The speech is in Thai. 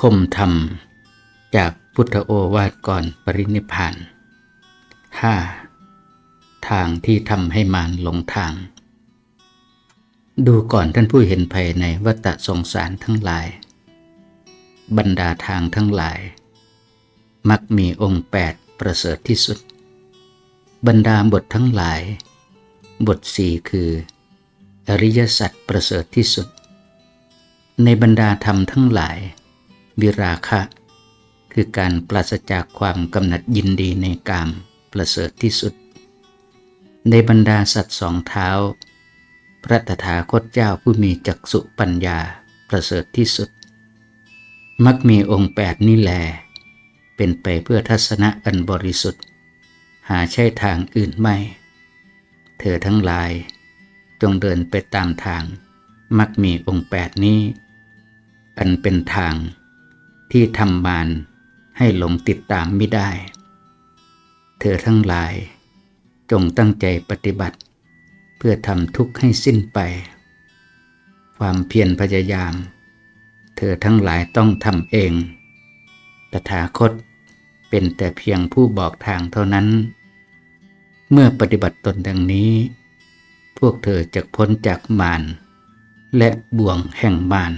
คมธรรม จากพุทธโอวาทก่อนปรินิพาน 5. ทางที่ทำให้มารหลงทาง ดูก่อนท่านผู้เห็นภัยในวัฏสงสารทั้งหลาย บรรดาทางทั้งหลาย มักมีองค์แปดประเสริฐที่สุด บรรดาบททั้งหลาย บทสี่คือ อริยสัจประเสริฐที่สุด ในบรรดาธรรมทั้งหลาย วิราคะ คือการปราศจากความกำหนัดยินดีในกามประเสริฐที่สุด ในบรรดาสัตว์สองเท้า พระตถาคตเจ้าผู้มีจักสุปัญญาประเสริฐที่สุด มักมีองค์แปดนี่แล เป็นไปเพื่อทัศนะอันบริสุทธิ์ หาใช่ทางอื่นไม่ เธอทั้งหลาย จงเดินไปตามทาง มักมีองค์แปดนี้ อันเป็นทาง ที่ทำมารให้หลงติดตามไม่ได้ เธอทั้งหลาย จงตั้งใจปฏิบัติ เพื่อทำทุกข์ให้สิ้นไป ความเพียรพยายาม เธอทั้งหลายต้องทำเอง ตถาคตเป็นแต่เพียงผู้บอกทางเท่านั้น เมื่อปฏิบัติตนดังนี้ พวกเธอจะพ้นจากมารและบ่วงแห่งมาร